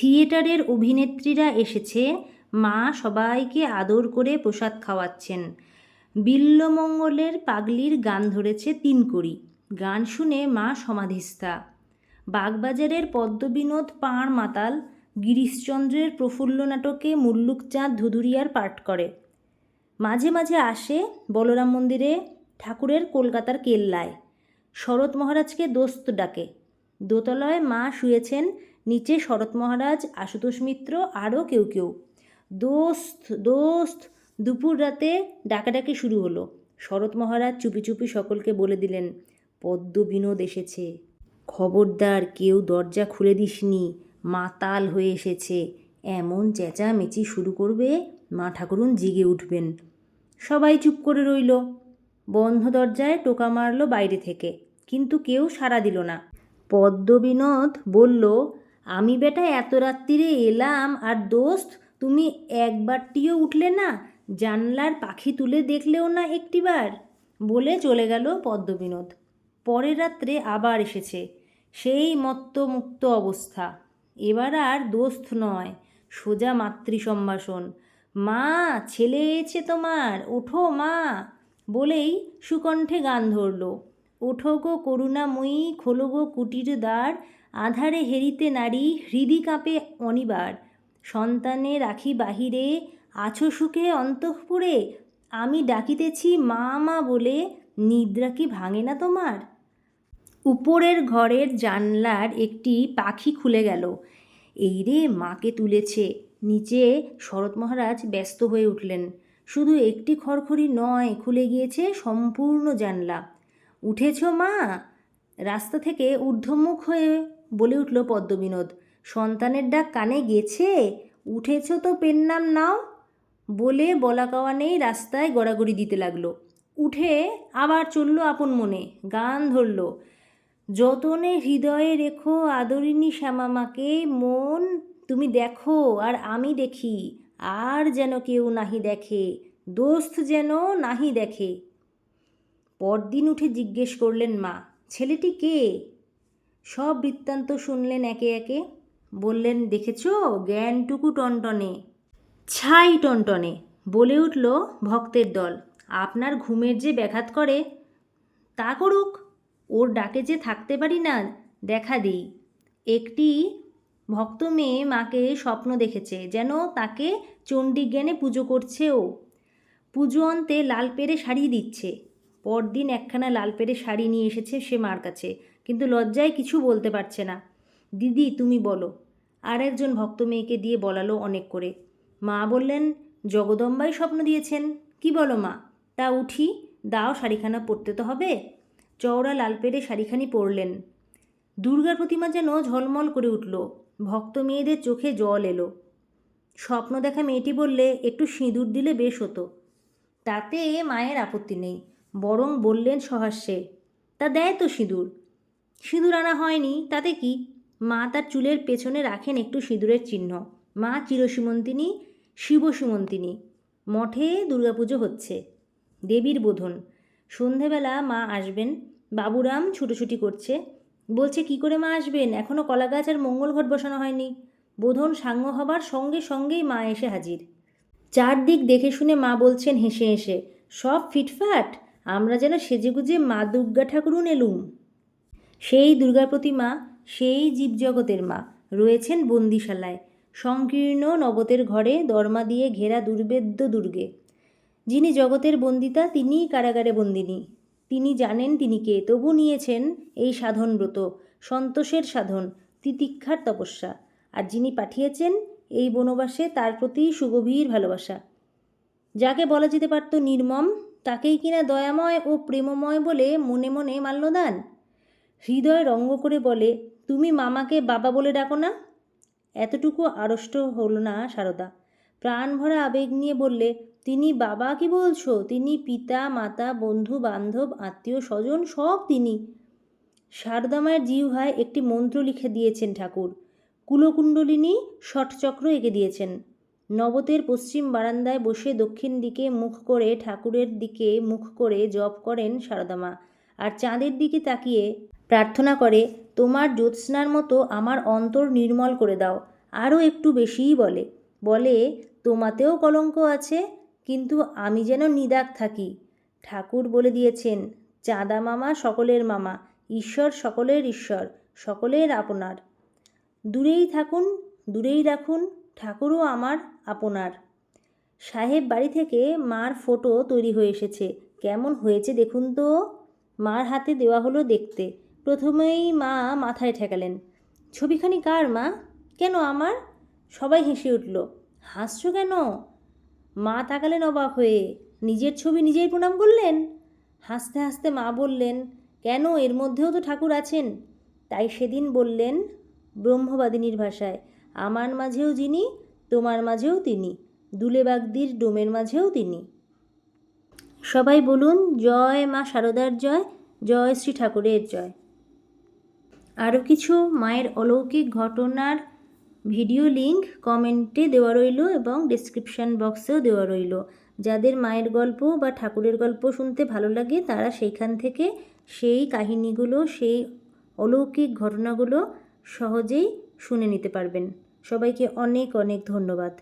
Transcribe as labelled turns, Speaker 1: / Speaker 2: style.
Speaker 1: থিয়েটারের অভিনেত্রীরা এসেছে, মা সবাইকে আদর করে প্রসাদ খাওয়াচ্ছেন। বিল্লমঙ্গলের পাগলির গান ধরেছে তিন কড়ি গান শুনে মা সমাধিস্থা। বাগবাজারের পদ্মবিনোদ পাঁড় মাতাল গিরিশচন্দ্রের প্রফুল্ল নাটকে মুল্লুকচাঁদ ধুধুরিয়ার পাঠ করে। মাঝে মাঝে আসে বলরাম মন্দিরে ঠাকুরের কলকাতার কেল্লায়। শরৎ মহারাজকে দোস্ত ডাকে। দোতলায় মা শুয়েছেন নিচে শরৎ মহারাজ, আশুতোষ মিত্র আরও কেউ কেউ। দোস্ত দোস্ত, দুপুর রাতে ডাকাডাকি শুরু হলো। শরৎ মহারাজ চুপি চুপি সকলকে বলে দিলেন, পদ্ম বিনোদ এসেছে। খবরদার, কেউ দরজা খুলে দিসনি। মাতাল হয়ে এসেছে। এমন চেঁচামেচি শুরু করবে, মা ঠাকুরুন জেগে উঠবেন। সবাই চুপ করে রইল। বন্ধ দরজায় টোকা মারল বাইরে থেকে, কিন্তু কেউ সাড়া দিল না। পদ্মবিনোদ বলল আমি বেটা এত রাত্রিরে এলাম আর দোস্ত, তুমি একবারটিও উঠলে না? জানলার পাখি তুলে দেখলেও না একটিবার? বলে চলে গেল পদ্মবিনোদ। পরের রাত্রে আবার এসেছে। সেই মত্ত মুক্ত অবস্থা। এবার আর দোস্ত নয়, সোজা মাতৃ সম্ভাষণ মা, ছেলে এসেছে তোমার, ওঠো মা, বলেই সুকণ্ঠে গান ধরল। ওঠো গো করুণাময়ী খোলো গো কুটির দ্বার আধারে হেরিতে নারী, হৃদি কাঁপে অনিবার। সন্তানে রাখি বাহিরে, আছো সুখে অন্তঃপুরে, আমি ডাকিতেছি মা মা বলে, নিদ্রা কি ভাঙে না তোমার? উপরের ঘরের জানলার একটি পাখি খুলে গেল। এই রে মাকে তুলেছে। নিচে শরৎ মহারাজ ব্যস্ত হয়ে উঠলেন। শুধু একটি খড়খড়ি নয়, খুলে গিয়েছে সম্পূর্ণ জানলা। উঠেছ মা? রাস্তা থেকে ঊর্ধ্বমুখ হয়ে বলে উঠল পদ্মবিনোদ। সন্তানের ডাক কানে গেছে? উঠেছ তো পেন নাম নাও। বলে বলা নেই রাস্তায় গড়াগড়ি দিতে লাগল। উঠে আবার চলল আপন মনে, গান ধরল। যতনে হৃদয়ে রেখো আদরিনী শ্যামামাকে মন তুমি দেখো আর আমি দেখি। আর যেন কেউ নাহি দেখে, দোস্ত যেন নাহি দেখে। পরদিন উঠে জিজ্ঞেস করলেন, মা, ছেলেটি কে? সব বৃত্তান্ত শুনলেন একে একে। বললেন, দেখেছ, জ্ঞানটুকু টনটনে, ছাই টনটনে, বলে উঠল ভক্তের দল, আপনার ঘুমের যে ব্যাঘাত করে, তা করুক, ওর ডাকে যে থাকতে পারি না, দেখা দিই। একটি ভক্ত মেয়ে মাকে স্বপ্ন দেখেছে, যেন তাকে চণ্ডীজ্ঞানে পুজো করছে ও পুজো অন্তে লাল পেরে শাড়ি দিচ্ছে। পরদিন একখানা লাল পেরে শাড়ি নিয়ে এসেছে সে মার কাছে, কিন্তু লজ্জায় কিছু বলতে পারছে না। দিদি, তুমি বলো। আর একজন ভক্ত মেয়েকে দিয়ে বলালো অনেক করে। মা বললেন, জগদম্বাই স্বপ্ন দিয়েছেন। কি বলো মা? তা উঠি, দাও শাড়িখানা পরতে তো হবে। চওড়া লাল পেরে শাড়িখানি পরলেন। দুর্গার প্রতিমা যেন ঝলমল করে উঠল। ভক্ত মেয়েদের চোখে জল এলো। স্বপ্ন দেখা মেয়েটি বললে, একটু সিঁদুর দিলে বেশ হতো। তাতে মায়ের আপত্তি নেই। বরং বললেন সহাস্যে, তা দেয় তো সিঁদুর। সিঁদুর আনা হয়নি, তাতে কি? মা তার চুলের পেছনে রাখেন একটু সিঁদুরের চিহ্ন। মা চিরসীমন্তিনী, শিবসীমন্তিনী। মঠে দুর্গাপুজো হচ্ছে। দেবীর বোধন। সন্ধেবেলা মা আসবেন। বাবুরাম ছুটোছুটি করছে। বলছে, কি করে মা আসবেন? এখনও কলা গাছ আর মঙ্গল ঘট বসানো হয়নি। বোধন সাঙ্গ হবার সঙ্গে সঙ্গেই মা এসে হাজির। চারদিক দেখে শুনে মা বলছেন, হেসে হেসে। সব ফিটফাট? আমরা যেন সেজেগুজে মা দুর্গা ঠাকুরুন এলুম। সেই দুর্গা প্রতিমা, সেই জীবজগতের মা, রয়েছেন বন্দিশালায়। সংকীর্ণ নবতের ঘরে দরমা দিয়ে ঘেরা দুর্বেদ্য দুর্গে। যিনি জগতের বন্দিতা, তিনিই কারাগারে বন্দিনী। তিনি জানেন তিনি কে, তবু নিয়েছেন এই সাধন ব্রত, সন্তোষের সাধন, তিতিক্ষার তপস্যা। আর যিনি পাঠিয়েছেন এই বনবাসে, তার প্রতি সুগভীর ভালোবাসা। যাকে বলা যেতে পারত নির্মম তাকেই কিনা দয়াময় ও প্রেমময় বলে মনে মনে মাল্যদান? হৃদয় রঙ্গ করে বলে, তুমি মামাকে বাবা বলে ডাকো না? এতটুকু আড়ষ্ট হল না সারদা। প্রাণ ভরা আবেগ নিয়ে বললে, তিনি বাবা কি বলছো? তিনি পিতা, মাতা, বন্ধু, বান্ধব, আত্মীয়, স্বজন, সব তিনি। শারদামায়ের জিহ্বায় একটি মন্ত্র লিখে দিয়েছেন ঠাকুর। কুলকুণ্ডলিনী ষটচক্র এঁকে দিয়েছেন। নবতের পশ্চিম বারান্দায় বসে দক্ষিণ দিকে মুখ করে ঠাকুরের দিকে মুখ করে জপ করেন শারদামা আর চাঁদের দিকে তাকিয়ে প্রার্থনা করে, তোমার জ্যোৎস্নার মতো আমার অন্তর নির্মল করে দাও। আরও একটু বেশিই বলে। বলে, তোমাতেও কলঙ্ক আছে, কিন্তু আমি যেন নিদাক থাকি। ঠাকুর বলে দিয়েছেন, চাঁদা মামা সকলের মামা, ঈশ্বর সকলের ঈশ্বর, সকলের আপনার। দূরেই থাকুন, দূরেই রাখুন ঠাকুরও আমার আপনার। সাহেব বাড়ি থেকে মার ফটো তৈরি হয়ে এসেছে। কেমন হয়েছে দেখুন তো? মার হাতে দেওয়া হলো দেখতে। প্রথমেই মা মাথায় ঠেকালেন। ছবিখানি কার মা? কেন আমার? সবাই হেসে উঠল। হাসছো কেন? মা তাকালেন অবাক হয়ে। নিজের ছবি নিজেই প্রণাম করলেন? হাসতে হাসতে মা বললেন, কেন? এর মধ্যেও তো ঠাকুর আছেন। তাই সেদিন বললেন ব্রহ্মবাদিনীর ভাষায় আমার মাঝেও যিনি, তোমার মাঝেও তিনি, দুলেবাগদির ডোমের মাঝেও তিনি। সবাই বলুন, জয় মা শারদার জয় জয় শ্রী ঠাকুরের জয়। আরও কিছু মায়ের অলৌকিক ঘটনার ভিডিও লিংক কমেন্টে দেওয়া রইল এবং ডেসক্রিপশান বক্সেও দেওয়া রইল। যাদের মায়ের গল্প বা ঠাকুরের গল্প শুনতে ভালো লাগে, তারা সেইখান থেকে সেই কাহিনীগুলো, সেই অলৌকিক ঘটনাগুলো সহজেই শুনে নিতে পারবেন। সবাইকে অনেক অনেক ধন্যবাদ।